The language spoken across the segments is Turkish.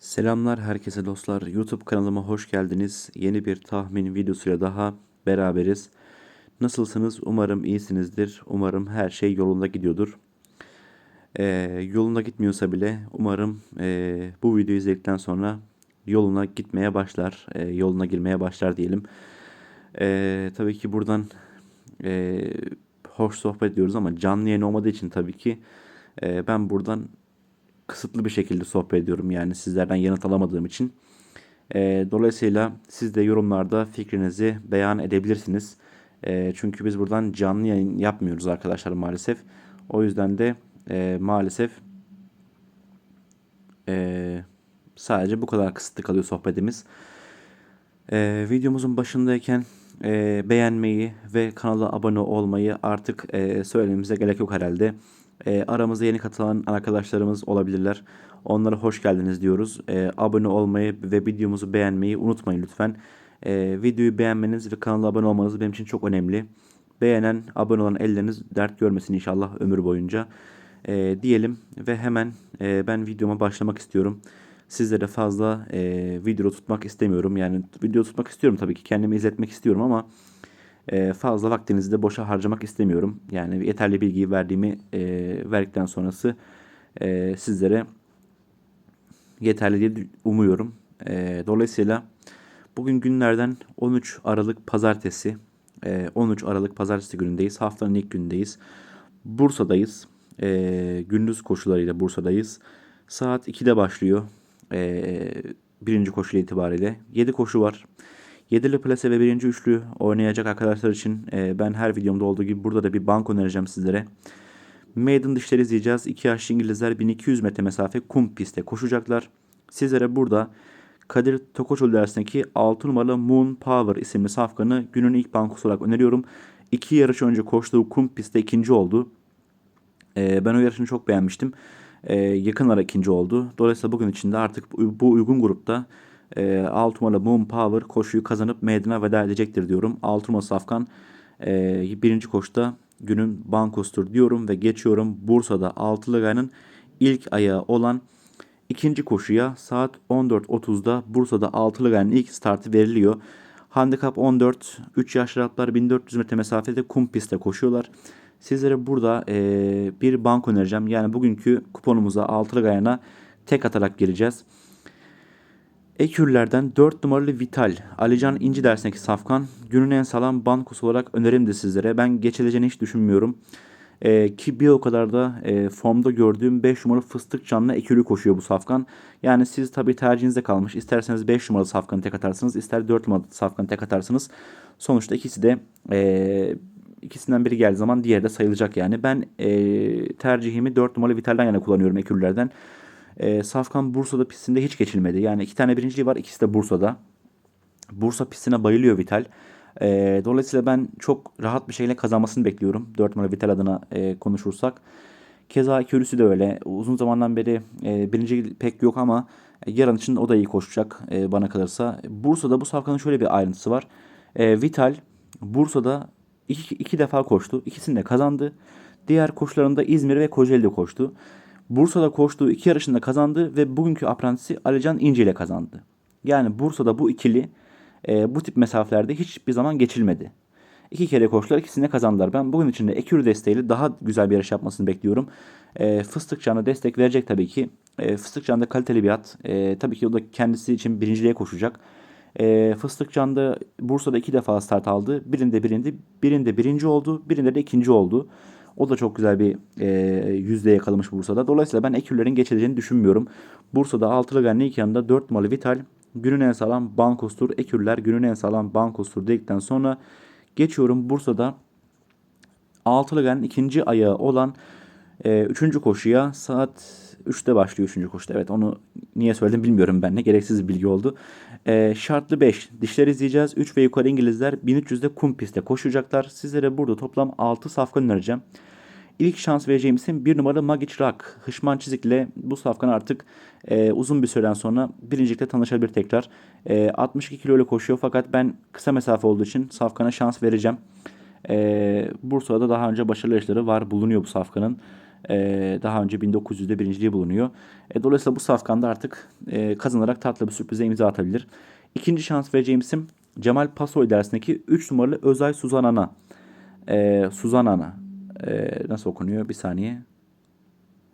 Selamlar herkese dostlar. YouTube kanalıma hoş geldiniz. Yeni bir tahmin videosuyla daha beraberiz. Nasılsınız? Umarım iyisinizdir. Umarım her şey yolunda gidiyordur. Ee, yolunda gitmiyorsa bile umarım e, bu videoyu izledikten sonra yoluna gitmeye başlar. e, yoluna girmeye başlar diyelim. Ee, tabii ki buradan e, hoş sohbet ediyoruz ama canlı yayın olmadığı için tabii ki e, ben buradan kısıtlı bir şekilde sohbet ediyorum. Yani sizlerden yanıt alamadığım için. E, dolayısıyla siz de yorumlarda fikrinizi beyan edebilirsiniz. E, çünkü biz buradan canlı yayın yapmıyoruz arkadaşlar maalesef. O yüzden de e, maalesef e, sadece bu kadar kısıtlı kalıyor sohbetimiz. E, videomuzun başındayken e, beğenmeyi ve kanala abone olmayı artık e, söylememize gerek yok herhalde. E, aramızda yeni katılan arkadaşlarımız olabilirler. Onlara hoş geldiniz diyoruz. E, abone olmayı ve videomuzu beğenmeyi unutmayın lütfen. E, videoyu beğenmeniz ve kanala abone olmanız benim için çok önemli. Beğenen, abone olan elleriniz dert görmesin inşallah ömür boyunca. E, diyelim ve hemen e, ben videoma başlamak istiyorum. Sizlere fazla e, video tutmak istemiyorum. Yani video tutmak istiyorum tabii ki kendimi izletmek istiyorum ama fazla vaktinizi de boşa harcamak istemiyorum. Yani yeterli bilgiyi verdiğimi e, verdikten sonrası e, sizlere yeterli diye umuyorum. E, dolayısıyla bugün günlerden 13 Aralık Pazartesi. E, 13 Aralık Pazartesi günündeyiz. Haftanın ilk günündeyiz. Bursa'dayız. Gündüz koşularıyla Bursa'dayız. Saat 2'de başlıyor. Birinci koşu itibariyle. 7 koşu var. Yedili plase ve birinci üçlü oynayacak arkadaşlar için e, ben her videomda olduğu gibi burada da bir bank önereceğim sizlere. Maiden dişleri izleyeceğiz. İki yaşlı İngilizler 1200 metre mesafe kum pistte koşacaklar. Sizlere burada Kadir Tokoçoğlu dersindeki 6 numaralı Moon Power isimli safkanı günün ilk bankosu olarak öneriyorum. İki yarış önce koştuğu kum pistte ikinci oldu. E, ben o yarışını çok beğenmiştim. E, yakınlara ikinci oldu. Dolayısıyla bugün içinde artık bu uygun grupta e, 6 numaralı Moon Power koşuyu kazanıp meydana veda edecektir diyorum. 6 numaralı Safkan e, birinci koşta günün bankosudur diyorum ve geçiyorum Bursa'da altılı gayanın ilk ayağı olan ikinci koşuya saat 14.30'da Bursa'da altılı gayanın ilk startı veriliyor. Handikap 14, 3 yaşlı atlar 1400 metre mesafede kum pistte koşuyorlar. Sizlere burada e, bir bank önereceğim. Yani bugünkü kuponumuza altılı gayana tek atarak gireceğiz. Ekürlerden 4 numaralı Vital, Alican İnci dersindeki Safkan, günün en sağlam bankosu olarak önerim de sizlere. Ben geçileceğini hiç düşünmüyorum. Ee, ki bir o kadar da e, formda gördüğüm 5 numaralı fıstık canlı ekürü koşuyor bu Safkan. Yani siz tabii tercihinize kalmış. İsterseniz 5 numaralı Safkan'ı tek atarsınız, ister 4 numaralı Safkan'ı tek atarsınız. Sonuçta ikisi de e, ikisinden biri geldiği zaman diğeri de sayılacak yani. Ben e, tercihimi 4 numaralı Vital'den yana kullanıyorum ekürlerden. E, Safkan Bursa'da pistinde hiç geçilmedi. Yani iki tane birinciliği var. ikisi de Bursa'da. Bursa pistine bayılıyor Vital. E, dolayısıyla ben çok rahat bir şekilde kazanmasını bekliyorum. 4 numara Vital adına e, konuşursak. Keza Körüsü de öyle. Uzun zamandan beri e, birinci pek yok ama yarın için o da iyi koşacak e, bana kalırsa. Bursa'da bu Safkan'ın şöyle bir ayrıntısı var. E, Vital Bursa'da iki, iki defa koştu. İkisini de kazandı. Diğer koşularında İzmir ve Kocaeli'de koştu. Bursa'da koştuğu iki yarışında kazandı ve bugünkü aprantisi Alican İnce ile kazandı. Yani Bursa'da bu ikili e, bu tip mesafelerde hiçbir zaman geçilmedi. İki kere koştular ikisini kazandılar. Ben bugün içinde Ekür desteğiyle daha güzel bir yarış yapmasını bekliyorum. E, Fıstıkcan'a destek verecek tabii ki. E, Fıstıkcan da kaliteli bir at. E, tabii ki o da kendisi için birinciliğe koşacak. E, Fıstıkcan da Bursa'da iki defa start aldı. Birinde birinde birinde birinci oldu. Birinde de ikinci oldu. O da çok güzel bir e, yüzde yakalamış Bursa'da. Dolayısıyla ben Ekürler'in geçileceğini düşünmüyorum. Bursa'da altılı ganlı ilk yanında 4 numaralı Vital günün en sağlam bankostur. Ekürler günün en sağlam bankostur dedikten sonra geçiyorum Bursa'da altılı ganın ikinci ayağı olan e, üçüncü koşuya saat 3'te başlıyor 3. koşuda. Evet onu niye söyledim bilmiyorum ben ne gereksiz bilgi oldu. E, şartlı 5 dişler izleyeceğiz. 3 ve yukarı İngilizler 1300'de kum pistte koşacaklar. Sizlere burada toplam 6 safkan önereceğim. İlk şans vereceğim isim 1 numaralı Magic Rock. Hışman Çizik'le bu safkan artık e, uzun bir süreden sonra birincilikte tanışabilir tekrar. E, 62 kilo ile koşuyor fakat ben kısa mesafe olduğu için safkana şans vereceğim. E, Bursa'da daha önce başarılı yarışları var bulunuyor bu safkanın. E, daha önce 1900'de birinciliği bulunuyor. E, dolayısıyla bu safkanda artık e, kazanarak tatlı bir sürprize imza atabilir. İkinci şans vereceğim isim Cemal Pasoy dersindeki 3 numaralı Özay Suzanana. E, Suzanana. E, nasıl okunuyor? Bir saniye.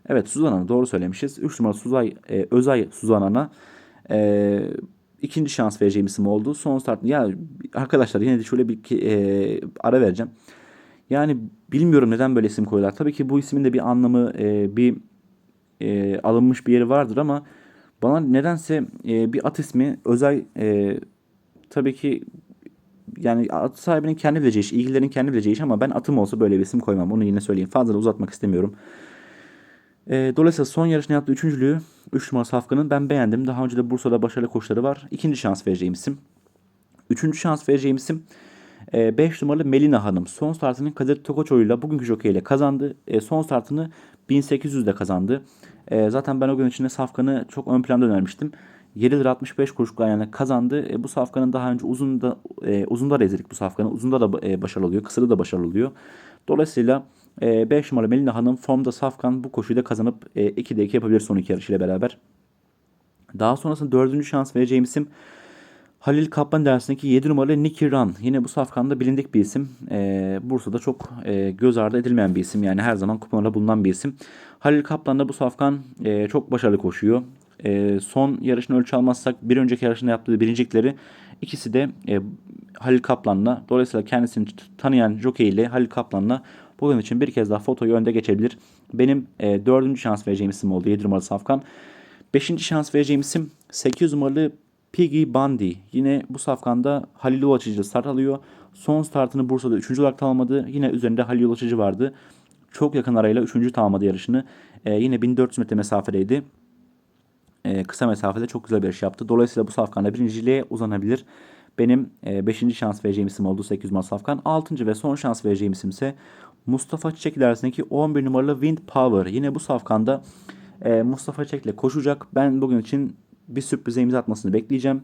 Evet Suzanana doğru söylemişiz. 3 numaralı Suzay, e, Özay Suzanana. E, ikinci şans vereceğim isim oldu. Son start. Ya arkadaşlar yine de şöyle bir e, ara vereceğim. Yani bilmiyorum neden böyle isim koyuyorlar. Tabii ki bu ismin de bir anlamı, e, bir e, alınmış bir yeri vardır ama bana nedense e, bir at ismi özel e, tabii ki yani at sahibinin kendi bileceği iş, ilgilerin kendi bileceği iş ama ben atım olsa böyle bir isim koymam. Onu yine söyleyeyim. Fazla da uzatmak istemiyorum. E, dolayısıyla son yarışını yaptığı üçüncülüğü 3 numara Safkan'ın ben beğendim. Daha önce de Bursa'da başarılı koşuları var. İkinci şans vereceğim isim. Üçüncü şans vereceğim isim 5 numaralı Melina Hanım. Son startını Kadir Tokoçoğlu'yla bugünkü jokeyle kazandı. E, son startını 1800'de kazandı. E, zaten ben o gün içinde Safkan'ı çok ön planda önermiştim. 7 lira 65 kuruşluk ayağına kazandı. E, bu safkanın daha önce uzun da e, uzunda da izledik bu safkanı. Uzunda da e, başarılı oluyor. Kısada da başarılı oluyor. Dolayısıyla 5 e, numara Melina Hanım formda safkan bu koşuyu da kazanıp e, 2'de 2 yapabilir son iki yarışıyla beraber. Daha sonrasında dördüncü şans vereceğim isim Halil Kaplan dersindeki 7 numaralı Nicky Run. Yine bu safkanda bilindik bir isim. E, Bursa'da çok e, göz ardı edilmeyen bir isim. Yani her zaman kupalarda bulunan bir isim. Halil Kaplan da bu safkan e, çok başarılı koşuyor. E, son yarışını ölçü almazsak bir önceki yarışında yaptığı birincilikleri ikisi de e, Halil Kaplan'la dolayısıyla kendisini tanıyan jockey ile Halil Kaplan'la bugün için bir kez daha fotoyu önde geçebilir. Benim e, dördüncü şans vereceğim isim oldu 7 numaralı Safkan. Beşinci şans vereceğim isim 8 numaralı Piggy Bundy. Yine bu safkanda Halil Ulaşıcı start alıyor. Son startını Bursa'da 3. olarak tamamladı. Yine üzerinde Halil Ulaşıcı vardı. Çok yakın arayla 3. tamamladı yarışını. Ee, yine 1400 metre mesafedeydi. Ee, kısa mesafede çok güzel bir yarış yaptı. Dolayısıyla bu safkanda birinciliğe uzanabilir. Benim 5. E, şans vereceğim isim oldu 8 numaralı safkan. 6. ve son şans vereceğim isim ise Mustafa Çiçek ilerisindeki 11 numaralı Wind Power. Yine bu safkanda e, Mustafa Çiçek ile koşacak. Ben bugün için bir sürprize imza atmasını bekleyeceğim.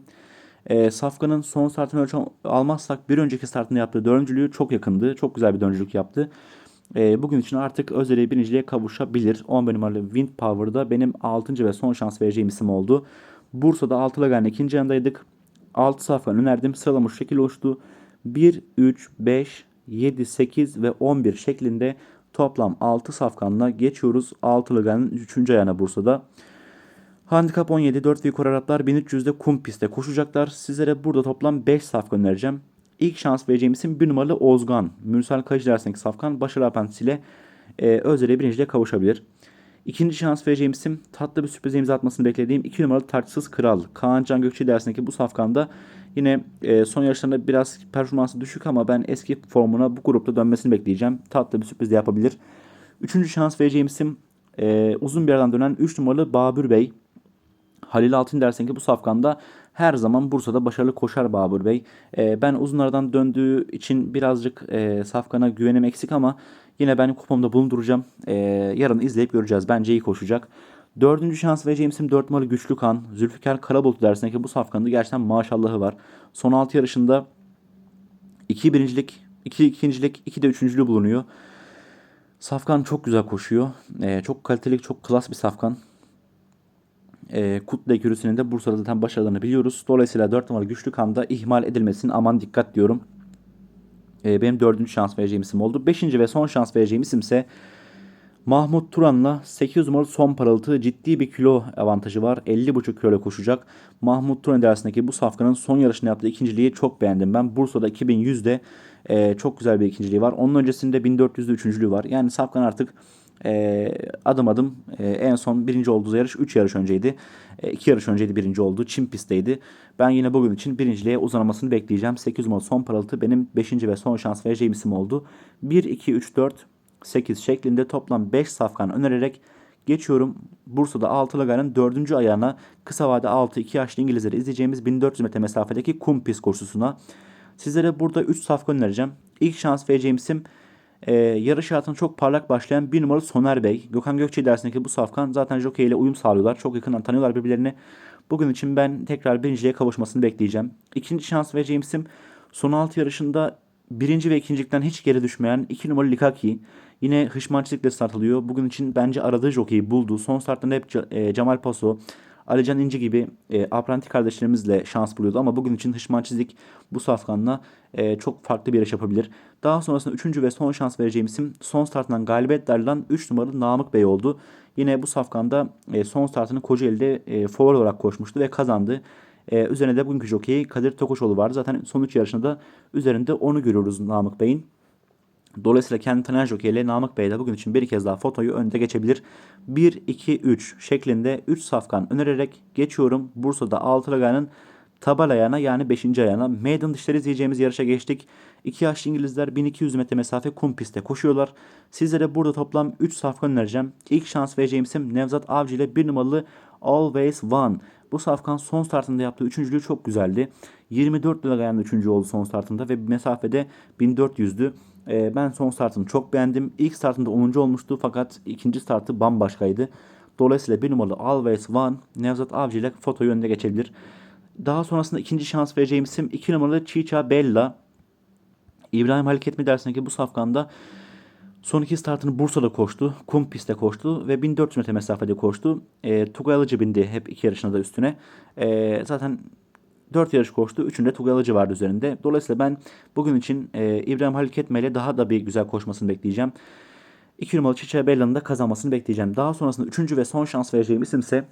E, Safkan'ın son startını ölçü almazsak bir önceki startını yaptığı dördüncülüğü çok yakındı. Çok güzel bir dördüncülük yaptı. E, bugün için artık Özeli birinciliğe kavuşabilir. 11 numaralı Wind Power'da benim 6. ve son şans vereceğim isim oldu. Bursa'da 6 Lagan'ın ikinci yanındaydık. 6 Safkan önerdim. Sıralamış şekil oluştu. 1, 3, 5, 7, 8 ve 11 şeklinde toplam 6 safkanla geçiyoruz. 6 Lagan'ın 3. ayağına Bursa'da. Handikap 17 4 büyük atlar 1300'de kum pistte koşacaklar. Sizlere burada toplam 5 safkan önereceğim. İlk şans vereceğim isim 1 numaralı Ozgan. Mürsel Kayıcı dersindeki safkan başarılı apantisiyle e, Özdere'ye birinciliğe kavuşabilir. İkinci şans vereceğim isim tatlı bir sürpriz imza atmasını beklediğim 2 numaralı Tartısız Kral. Kaan Can Gökçe dersindeki bu safkanda yine e, son yarışlarında biraz performansı düşük ama ben eski formuna bu grupta dönmesini bekleyeceğim. Tatlı bir sürpriz de yapabilir. Üçüncü şans vereceğim isim e, uzun bir yerden dönen 3 numaralı Babür Bey. Halil Altın dersen ki bu safkanda her zaman Bursa'da başarılı koşar Babur Bey. E, ben uzunlardan döndüğü için birazcık e, safkana güvenim eksik ama yine ben kupamda bulunduracağım. E, yarın izleyip göreceğiz. Bence iyi koşacak. Dördüncü şans vereceğim isim 4 numaralı Güçlü Kan. Zülfikar Karabulut dersine ki bu safkanda gerçekten maşallahı var. Son 6 yarışında 2 birincilik, 2 ikincilik, 2 de üçüncülüğü bulunuyor. Safkan çok güzel koşuyor. Ee, çok kaliteli, çok klas bir safkan e, Kutlu Ekürüsü'nün de Bursa'da zaten başarılarını biliyoruz. Dolayısıyla 4 numaralı güçlü kanda ihmal edilmesin. Aman dikkat diyorum. E, benim dördüncü şans vereceğim isim oldu. Beşinci ve son şans vereceğim isim ise Mahmut Turan'la 8 numaralı son parıltı ciddi bir kilo avantajı var. 50,5 kilo koşacak. Mahmut Turan dersindeki bu safkanın son yarışını yaptığı ikinciliği çok beğendim ben. Bursa'da 2100'de e, çok güzel bir ikinciliği var. Onun öncesinde 1400'de üçüncülüğü var. Yani safkan artık e, adım adım e, en son birinci olduğu yarış 3 yarış önceydi. 2 e, yarış önceydi birinci oldu. Çim pistteydi. Ben yine bugün için birinciliğe uzanmasını bekleyeceğim. 8 numaralı son paraltı benim 5. ve son şans vereceğim isim oldu. 1, 2, 3, 4, 8 şeklinde toplam 5 safkan önererek geçiyorum. Bursa'da 6 Lagar'ın 4. ayağına kısa vade 6-2 yaşlı İngilizleri izleyeceğimiz 1400 metre mesafedeki kum pist koşusuna. Sizlere burada 3 safkan önereceğim. İlk şans vereceğim isim ee, yarış hayatına çok parlak başlayan bir numaralı Soner Bey. Gökhan Gökçe dersindeki bu safkan zaten jockey ile uyum sağlıyorlar. Çok yakından tanıyorlar birbirlerini. Bugün için ben tekrar birinciliğe kavuşmasını bekleyeceğim. İkinci şans vereceğim isim son 6 yarışında birinci ve ikincilikten hiç geri düşmeyen 2 numaralı Likaki. Yine hışmançılıkla startılıyor. Bugün için bence aradığı jokeyi buldu. Son startında hep e, Cemal Paso, Alican İnci gibi e, apranti kardeşlerimizle şans buluyordu. Ama bugün için Hışman Çizik bu safkanla e, çok farklı bir yarış yapabilir. Daha sonrasında 3. ve son şans vereceğim isim son startından galibiyetlerle 3 numaralı Namık Bey oldu. Yine bu safkanda e, son startını Kocaeli'de e, favori olarak koşmuştu ve kazandı. E, üzerine de bugünkü jokeyi Kadir Tokoşoğlu vardı. Zaten son 3 yarışında da üzerinde onu görüyoruz Namık Bey'in. Dolayısıyla kendi tanıyan jockey ile Namık Bey de bugün için bir kez daha fotoyu önde geçebilir. 1, 2, 3 şeklinde 3 safkan önererek geçiyorum. Bursa'da altılı ayağının tabal ayağına yani 5. ayağına. Maiden dişleri izleyeceğimiz yarışa geçtik. 2 yaşlı İngilizler 1200 metre mesafe kum pistte koşuyorlar. Sizlere burada toplam 3 safkan önereceğim. İlk şans vereceğim isim Nevzat Avcı ile 1 numaralı Always One. Bu safkan son startında yaptığı üçüncülüğü çok güzeldi. 24 lira ayağında üçüncü oldu son startında ve mesafede 1400'dü. Ee, ben son startını çok beğendim. İlk startında 10. olmuştu fakat ikinci startı bambaşkaydı. Dolayısıyla bir numaralı Always One Nevzat Avcı ile fotoyu önüne geçebilir. Daha sonrasında ikinci şans vereceğim isim 2 numaralı Chicha Bella. İbrahim Haliket mi dersin ki bu safkanda son iki startını Bursa'da koştu. Kum pistte koştu ve 1400 metre mesafede koştu. E, Tugay Alıcı bindi hep iki yarışında da üstüne. E, zaten 4 yarış koştu. Üçünde Tugay Alıcı vardı üzerinde. Dolayısıyla ben bugün için e, İbrahim Halil Ketme ile daha da bir güzel koşmasını bekleyeceğim. 2 numaralı Çiçeğe Bella'nın da kazanmasını bekleyeceğim. Daha sonrasında 3. ve son şans vereceğim isimse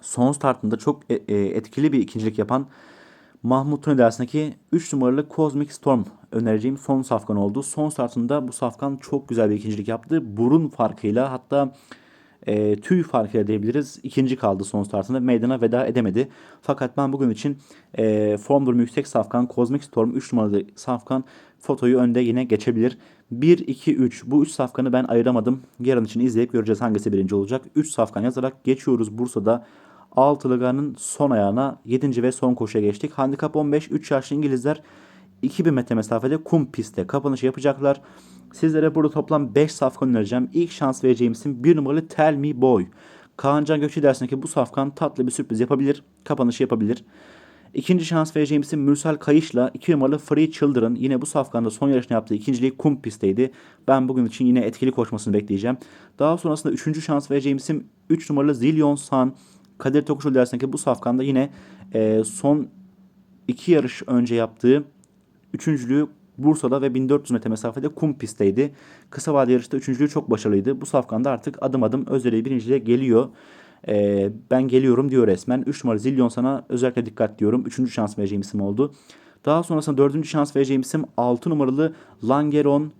son startında çok e, e, etkili bir ikincilik yapan Mahmut Tune dersindeki 3 numaralı Cosmic Storm önereceğim son safkan oldu. Son startında bu safkan çok güzel bir ikincilik yaptı. Burun farkıyla hatta e, tüy farkıyla diyebiliriz. İkinci kaldı son startında. Meydana veda edemedi. Fakat ben bugün için e, form durumu yüksek safkan Cosmic Storm 3 numaralı safkan fotoyu önde yine geçebilir. 1, 2, 3 bu 3 safkanı ben ayıramadım. Yarın için izleyip göreceğiz hangisi birinci olacak. 3 safkan yazarak geçiyoruz Bursa'da. Altılıganın son ayağına 7. ve son koşuya geçtik. Handikap 15 3 yaşlı İngilizler 2000 metre mesafede kum pistte kapanışı yapacaklar. Sizlere burada toplam 5 safkan önereceğim. İlk şans vereceğim isim 1 numaralı Tell Me Boy. Kaan Can Gökçe dersindeki bu safkan tatlı bir sürpriz yapabilir. Kapanışı yapabilir. İkinci şans vereceğim isim Mürsel Kayış'la 2 numaralı Free Children. Yine bu safkanda son yarışını yaptığı ikinciliği kum pistteydi. Ben bugün için yine etkili koşmasını bekleyeceğim. Daha sonrasında üçüncü şans vereceğim isim 3 numaralı Zillion Sun. Kadir Tokuşul dersindeki bu safkanda yine e, son iki yarış önce yaptığı üçüncülüğü Bursa'da ve 1400 metre mesafede kum pistteydi. Kısa vade yarışta üçüncülüğü çok başarılıydı. Bu safkanda artık adım adım Özdere'yi birinciliğe geliyor. Ee, ben geliyorum diyor resmen. 3 numara Zillion sana özellikle dikkat diyorum. Üçüncü şans vereceğim isim oldu. Daha sonrasında dördüncü şans vereceğim isim 6 numaralı Langeron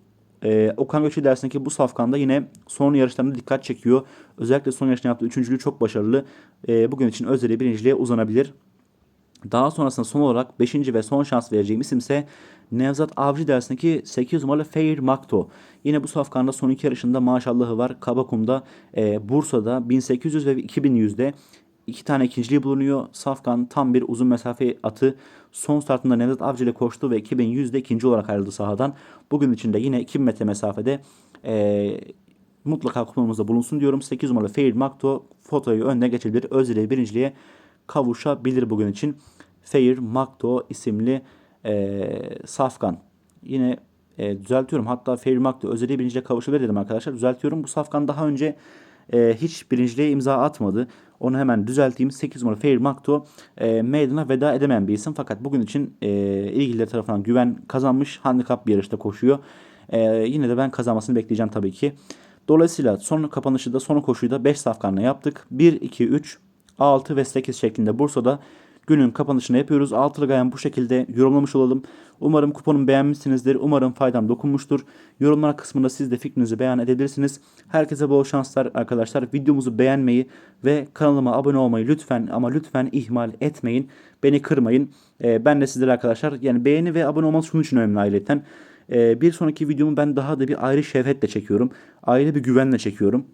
ee, Okan Göçü dersindeki bu safkanda yine son yarışlarında dikkat çekiyor. Özellikle son yarışta yaptığı üçüncülüğü çok başarılı. Ee, bugün için Özdere'yi birinciliğe uzanabilir. Daha sonrasında son olarak 5. ve son şans vereceğim isim ise Nevzat Avcı dersindeki 8 numaralı Fair Makto. Yine bu safkanda son iki yarışında maşallahı var. Kabakum'da, e, Bursa'da 1800 ve 2100'de iki tane ikinciliği bulunuyor. Safkan tam bir uzun mesafe atı. Son startında Nevzat Avcı ile koştu ve 2100'de ikinci olarak ayrıldı sahadan. Bugün içinde yine 2000 metre mesafede e, mutlaka kupamızda bulunsun diyorum. 8 numaralı Fair Makto fotoyu önüne geçebilir. Özdere'yi birinciliğe kavuşabilir bugün için. Fair Makto isimli e, Safkan. Yine e, düzeltiyorum. Hatta Fair Makto özelliği birinciliğe kavuşabilir dedim arkadaşlar. Düzeltiyorum. Bu Safkan daha önce e, hiç birinciliğe imza atmadı. Onu hemen düzelteyim. 8 numara Fair Makto e, meydana veda edemeyen bir isim. Fakat bugün için e, ilgililer tarafından güven kazanmış. Handikap bir yarışta koşuyor. E, yine de ben kazanmasını bekleyeceğim tabii ki. Dolayısıyla son kapanışı da son koşuyu da 5 safkanla yaptık. 1, 2, 3, 6 ve 8 şeklinde Bursa'da günün kapanışını yapıyoruz. Altılı gayen bu şekilde yorumlamış olalım. Umarım kuponumu beğenmişsinizdir. Umarım faydam dokunmuştur. Yorumlar kısmında siz de fikrinizi beyan edebilirsiniz. Herkese bol şanslar arkadaşlar. Videomuzu beğenmeyi ve kanalıma abone olmayı lütfen ama lütfen ihmal etmeyin. Beni kırmayın. Ee, ben de sizlere arkadaşlar yani beğeni ve abone olmanız şunun için önemli ayrıca. Ee, bir sonraki videomu ben daha da bir ayrı şevhetle çekiyorum. Ayrı bir güvenle çekiyorum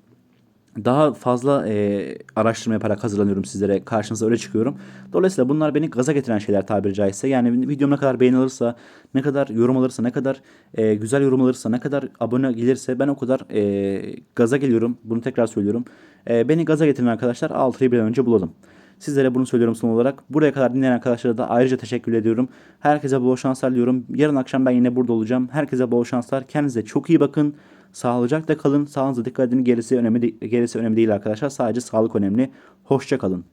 daha fazla e, araştırma yaparak hazırlanıyorum sizlere. Karşınıza öyle çıkıyorum. Dolayısıyla bunlar beni gaza getiren şeyler tabiri caizse. Yani videom ne kadar beğeni alırsa, ne kadar yorum alırsa, ne kadar e, güzel yorum alırsa, ne kadar abone gelirse ben o kadar e, gaza geliyorum. Bunu tekrar söylüyorum. E, beni gaza getiren arkadaşlar 6'yı bir önce bulalım. Sizlere bunu söylüyorum son olarak. Buraya kadar dinleyen arkadaşlara da ayrıca teşekkür ediyorum. Herkese bol şanslar diliyorum. Yarın akşam ben yine burada olacağım. Herkese bol şanslar. Kendinize çok iyi bakın. Sağlıcakla kalın. Sağlığınıza dikkat edin. Gerisi önemli, gerisi önemli değil arkadaşlar. Sadece sağlık önemli. Hoşça kalın.